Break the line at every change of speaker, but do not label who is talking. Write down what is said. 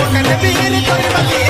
Porque وكان بيري طريقتي